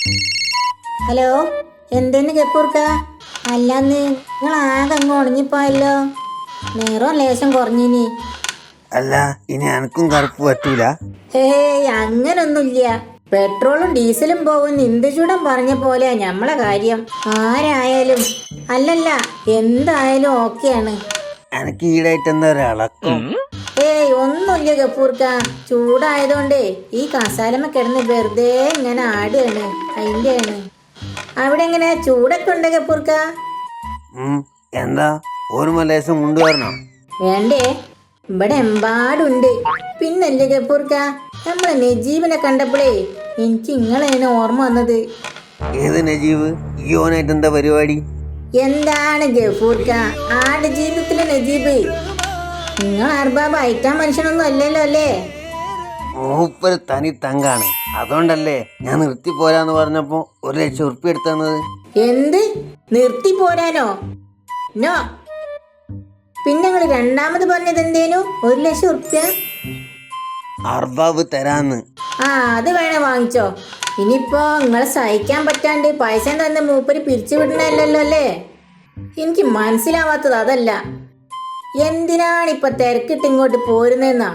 Hello എന്തേന്ന് കെപ്പൂർക്ക? അല്ലാന്ന് നിങ്ങൾ ആകെ അങ്ങ് ഉണങ്ങിപ്പോയല്ലോ നേരം ലേശം കുറഞ്ഞിനി. അല്ല ഇനി എനക്കും കറുപ്പ് പറ്റൂല. ഏയ് അങ്ങനൊന്നുമില്ല. പെട്രോളും ഡീസലും പോകും ഇന്ദുചൂടൻ പറഞ്ഞ പോലെ ഞമ്മളെ കാര്യം. ആരായാലും. അല്ലല്ല എന്തായാലും ഓക്കെയാണ്. എനിക്ക് ഈടായിട്ട് എന്താ ഒരു ഇളക്കം ഏയ് ഒന്നുമില്ല ഗപ്പൂർക്ക ചൂടായതുകൊണ്ടേ ഈ കസാലമ്മ കിടന്ന് വെറുതെ ഇങ്ങനെ ആടുകയാണ് അതിന്റെയാണ് അവിടെ എങ്ങനെ ചൂടൊക്കെ ഉണ്ട് ഗപ്പൂർക്ക എന്താ? ഒരു മലേശം കൊണ്ടുവരണം വേണ്ടേ ഇവിടെ എമ്പാടുണ്ട്. പിന്നല്ലേ ഗപ്പൂർക്ക നമ്മളെ നജീബിനെ കണ്ടപ്പോഴേ എനിക്ക് ഇങ്ങളെയാണ് ഓർമ്മ വന്നത്. ഏത് നജീബ്? യോനായിട്ട് എന്താ പരിപാടി? എന്താണ് ഗഫൂർക്ക ആട് ജീവിതത്തിലെ നജീബ്. നിങ്ങൾ അർബാബ് അയക്കാൻ മനുഷ്യനൊന്നും അല്ലല്ലോ അല്ലേ? മൂപ്പര് തനി തങ്കാണ്. അതുകൊണ്ടല്ലേ ഞാൻ നിർത്തി പോരാന്ന് പറഞ്ഞപ്പോ ഒരു ലക്ഷം ഉറുപ്പി എടുത്തു തന്നത് എന്ത്? നിർത്തി പോരാനോ? നോ. പിന്നെ നിങ്ങൾ രണ്ടാമത് പറഞ്ഞത് എന്തേനു? ഒരു ലക്ഷം ഉറുപ്പ്യ? അർബാബ് തരാന്ന്. ആ അത് വേണേ വാങ്ങിച്ചോ. ഇനിയിപ്പോ നിങ്ങളെ സഹിക്കാൻ പറ്റാണ്ട് പൈസ തന്നെ മൂപ്പര് പിരിച്ചു വിടണല്ലോ അല്ലേ? എനിക്ക് മനസ്സിലാവാത്തത് അതല്ല. എന്തിനാണ് ഇപ്പൊ തിരക്കിട്ട് ഇങ്ങോട്ട് പോരുന്നെന്നാ?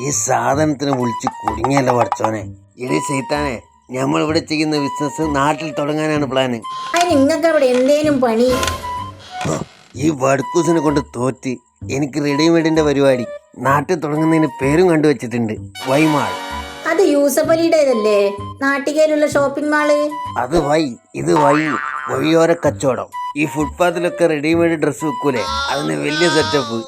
ഈ സാധനത്തിന് വിളിച്ച് കുടുങ്ങിയല്ല പഠിച്ചോനെ ഇനി ചെയ്താനെ നമ്മൾ ഇവിടെ ചെയ്യുന്ന ബിസിനസ് നാട്ടിൽ തുടങ്ങാനാണ് പ്ലാന് അതിന് നിങ്ങൾക്ക് അവിടെ എന്തേലും പണി? ഹോ, ഈ വടക്കൂസിനെ കൊണ്ട് തോറ്റ് എനിക്ക് റെഡിമെയ്ഡിന്റെ പരിപാടി നാട്ടിൽ തുടങ്ങുന്നതിന് പേരും കണ്ടുവച്ചിട്ടുണ്ട്. Y mall. അത് യൂസഫ് അലിയുടേതല്ലേ നാട്ടികയിലുള്ള ഷോപ്പിംഗ് മാൾ അത് വൈ ഇത് വൈ വഴിയോര കച്ചവടം. ഈ ഫുട്പാത്തിലൊക്കെ റെഡിമെയ്ഡ് ഡ്രസ്സ് വെക്കൂലേ? അതിന് വലിയ സെറ്റപ്പ്